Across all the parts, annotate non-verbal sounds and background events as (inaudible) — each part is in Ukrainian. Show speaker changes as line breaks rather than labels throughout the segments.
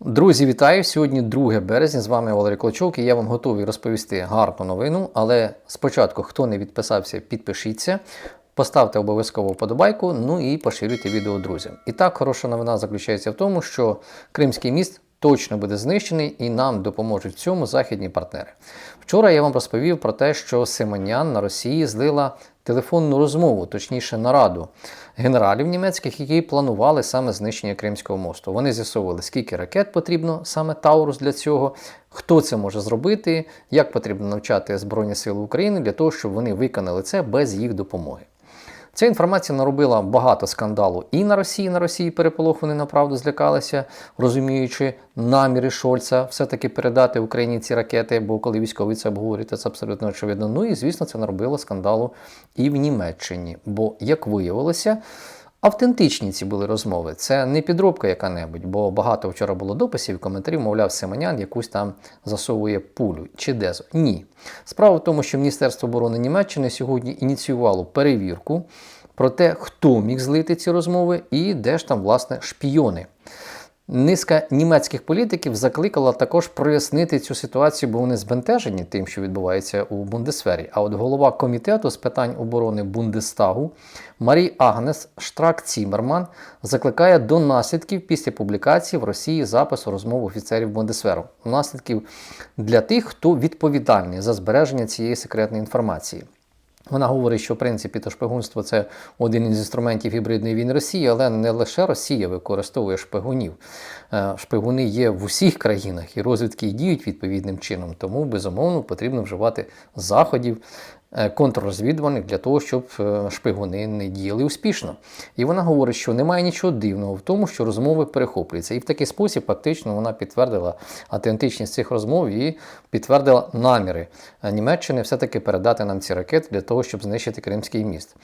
Друзі, вітаю! Сьогодні 2 березня. З вами Валерій Клочок і я вам готовий розповісти гарну новину. Але спочатку, хто не підписався, підпишіться. Поставте обов'язково вподобайку, ну і поширюйте відео друзям. І так, хороша новина заключається в тому, що Кримський міст точно буде знищений і нам допоможуть в цьому західні партнери. Вчора я вам розповів про те, що Симонян на Росії злила телефонну розмову, точніше нараду генералів німецьких, які планували саме знищення Кримського мосту. Вони з'ясовували, скільки ракет потрібно саме Таурус для цього, хто це може зробити, як потрібно навчати Збройні Сили України для того, щоб вони виконали це без їх допомоги. Ця інформація наробила багато скандалу і на Росії. На Росії переполох вони направду злякалися, розуміючи наміри Шольца все-таки передати Україні ці ракети, бо коли військові це обговорюють, це абсолютно очевидно. Ну і звісно, це наробило скандалу і в Німеччині. Бо, як виявилося, Автентичні ці були розмови. Це не підробка яка-небудь, бо багато вчора було дописів і коментарів, мовляв, Семенян якусь там засовує пулю чи дезо. Ні. Справа в тому, що Міністерство оборони Німеччини сьогодні ініціювало перевірку про те, хто міг злити ці розмови і де ж там, власне, шпійони. Низка німецьких політиків закликала також прояснити цю ситуацію, бо вони збентежені тим, що відбувається у Бундесфері. А от голова комітету з питань оборони Бундестагу Марій Агнес Штрак Цімерман закликає до наслідків після публікації в Росії запису розмов офіцерів Бундесферу. Наслідків для тих, хто відповідальний за збереження цієї секретної інформації. Вона говорить, що в принципі то шпигунство це один із інструментів гібридної війни Росії, але не лише Росія використовує шпигунів. Е, Шпигуни є в усіх країнах, і розвідки діють відповідним чином. Тому безумовно потрібно вживати заходів е, контррозвідувальних для того, щоб е, шпигуни не діяли успішно. І вона говорить, що немає нічого дивного в тому, що розмови перехоплюються. І в такий спосіб фактично вона підтвердила автентичність цих розмов і підтвердила наміри Німеччини все-таки передати нам ці ракети для того, щоб знищити Кримський міст.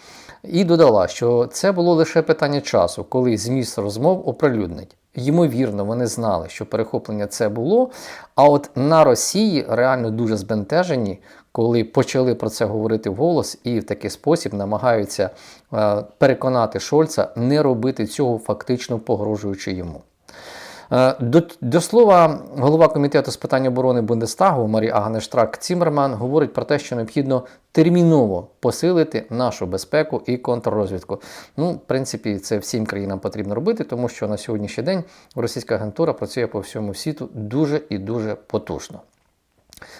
І додала, що це було лише питання часу, коли зміст розмов оприлюднить. Ймовірно, вони знали, що перехоплення це було. А от на Росії реально дуже збентежені, коли почали про це говорити вголос, і в такий спосіб намагаються е, переконати Шольца не робити цього, фактично погрожуючи йому. Е, До, до слова, голова комітету з питань оборони Бундестагу Марі Агнештрак Цімерман говорить про те, що необхідно терміново посилити нашу безпеку і контррозвідку. Ну, в принципі, це всім країнам потрібно робити, тому що на сьогоднішній день російська агентура працює по всьому світу дуже і дуже потужно.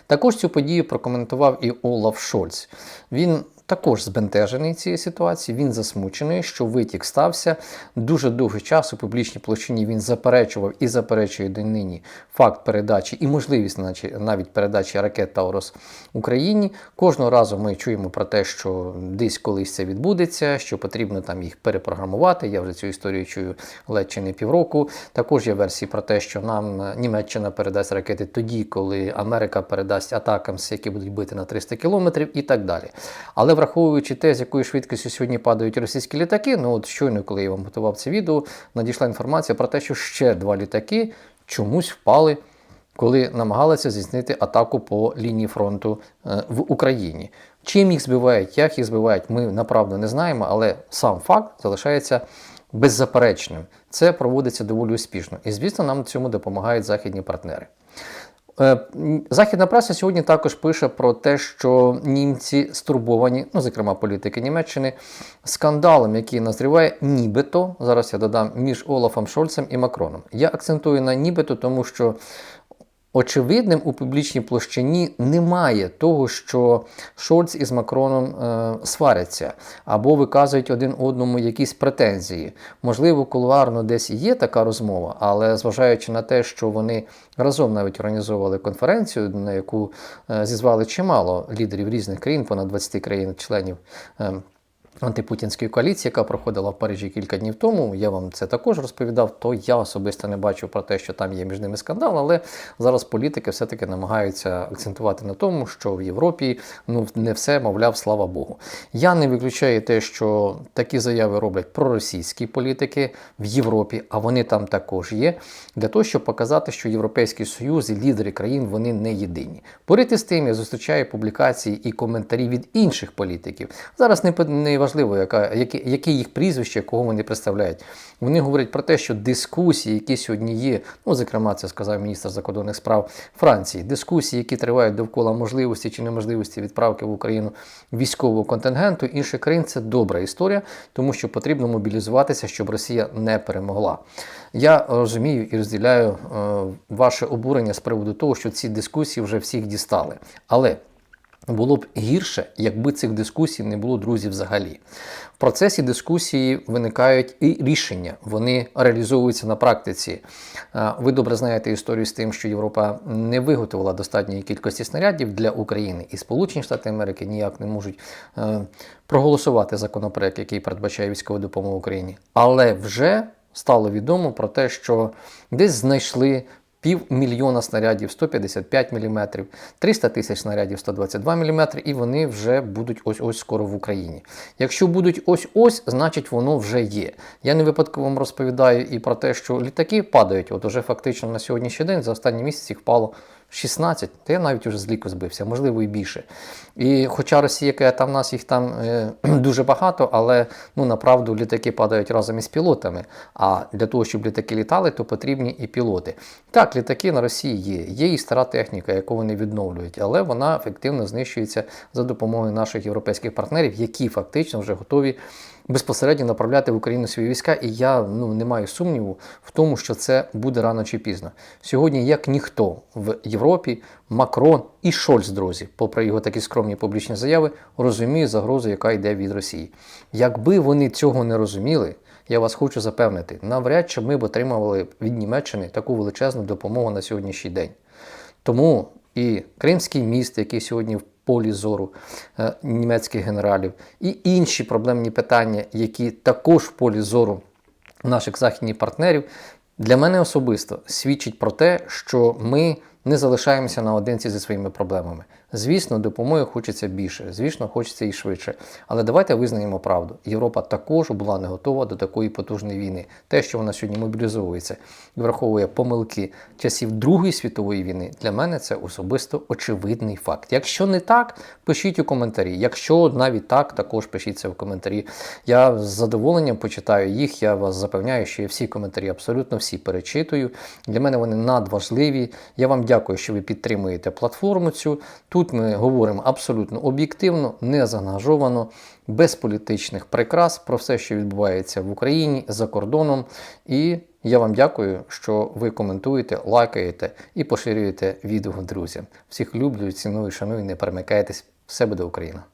Також цю подію прокоментував і Олаф Шольц. Він також збентежений цією ситуацією, він засмучений, що витік стався. Дуже довгий час у публічній площині він заперечував і заперечує до нині факт передачі і можливість навіть передачі ракет Таурос Україні. Кожного разу ми чуємо про те, що десь колись це відбудеться, що потрібно там їх перепрограмувати. Я вже цю історію чую ледь чи не півроку. Також є версії про те, що нам Німеччина передасть ракети тоді, коли Америка передасть атакам, які будуть бити на 300 кілометрів і так далі. Але враховуючи те, з якою швидкістю сьогодні падають російські літаки, ну от щойно, коли я вам готував це відео, надійшла інформація про те, що ще два літаки чомусь впали, коли намагалися здійснити атаку по лінії фронту е, в Україні. Чим їх збивають, як їх збивають, ми направду не знаємо, але сам факт залишається беззаперечним. Це проводиться доволі успішно. І, звісно, нам цьому допомагають західні партнери. Е, Західна преса сьогодні також пише про те, що німці стурбовані, ну, зокрема, політики Німеччини, скандалом, який назріває нібито, зараз я додам, між Олафом Шольцем і Макроном. Я акцентую на нібито, тому що очевидним у публічній площині немає того, що Шольц із Макроном е, сваряться або виказують один одному якісь претензії. Можливо, кулуарно десь є така розмова, але зважаючи на те, що вони разом навіть організовували конференцію, на яку е, зізвали чимало лідерів різних країн, понад 20 країн-членів. Е, антипутінської коаліції, яка проходила в Парижі кілька днів тому. Я вам це також розповідав. То я особисто не бачу про те, що там є між ними скандал, але зараз політики все-таки намагаються акцентувати на тому, що в Європі ну не все, мовляв, слава Богу. Я не виключаю те, що такі заяви роблять проросійські політики в Європі, а вони там також є, для того, щоб показати, що Європейський Союз і лідери країн вони не єдині. Поряд з тим, я зустрічаю публікації і коментарі від інших політиків. Зараз не не неважливо, яка, які, яке їх прізвище, кого вони представляють. Вони говорять про те, що дискусії, які сьогодні є, ну, зокрема, це сказав міністр закордонних справ Франції, дискусії, які тривають довкола можливості чи неможливості відправки в Україну військового контингенту інших країн, це добра історія, тому що потрібно мобілізуватися, щоб Росія не перемогла. Я розумію і розділяю е, ваше обурення з приводу того, що ці дискусії вже всіх дістали. Але було б гірше, якби цих дискусій не було друзів взагалі. В процесі дискусії виникають і рішення, вони реалізовуються на практиці. Е, Ви добре знаєте історію з тим, що Європа не виготовила достатньої кількості снарядів для України, і Сполучені Штати Америки ніяк не можуть е, проголосувати законопроект, який передбачає військову допомогу Україні. Але вже стало відомо про те, що десь знайшли півмільйона снарядів 155 мм, 300 тисяч снарядів 122 мм, і вони вже будуть ось-ось скоро в Україні. Якщо будуть ось-ось, значить воно вже є. Я не випадково вам розповідаю і про те, що літаки падають. От уже фактично на сьогоднішній день за останні місяці їх впало 16, та я навіть уже з ліку збився, можливо, і більше. І хоча Росія каже, там в нас їх там е, (clears throat) дуже багато, але ну направду літаки падають разом із пілотами. А для того, щоб літаки літали, то потрібні і пілоти. Так, літаки на Росії є. Є і стара техніка, яку вони відновлюють, але вона ефективно знищується за допомогою наших європейських партнерів, які фактично вже готові безпосередньо направляти в Україну свої війська. І я ну не маю сумніву в тому, що це буде рано чи пізно. Сьогодні, як ніхто в Європі, Макрон і Шольц, друзі, попри його такі скромні публічні заяви, розуміє загрозу, яка йде від Росії. Якби вони цього не розуміли. Я вас хочу запевнити, навряд чи ми б отримували від Німеччини таку величезну допомогу на сьогоднішній день. Тому і Кримський міст, який сьогодні в полі зору е, німецьких генералів, і інші проблемні питання, які також в полі зору наших західних партнерів, для мене особисто свідчить про те, що ми не залишаємося наодинці зі своїми проблемами. Звісно, допомоги хочеться більше, звісно, хочеться і швидше. Але давайте визнаємо правду. Європа також була не готова до такої потужної війни. Те, що вона сьогодні мобілізовується і враховує помилки часів Другої світової війни, для мене це особисто очевидний факт. Якщо не так, пишіть у коментарі. Якщо навіть так, також пишіть це в коментарі. Я з задоволенням почитаю їх. Я вас запевняю, що я всі коментарі абсолютно всі перечитую. Для мене вони надважливі. Я вам дякую, що ви підтримуєте платформу цю. Тут ми говоримо абсолютно об'єктивно, не заангажовано, без політичних прикрас про все, що відбувається в Україні за кордоном. І я вам дякую, що ви коментуєте, лайкаєте і поширюєте відео друзям. Всіх люблю, ціную, шаную, не перемикайтесь. Все буде Україна!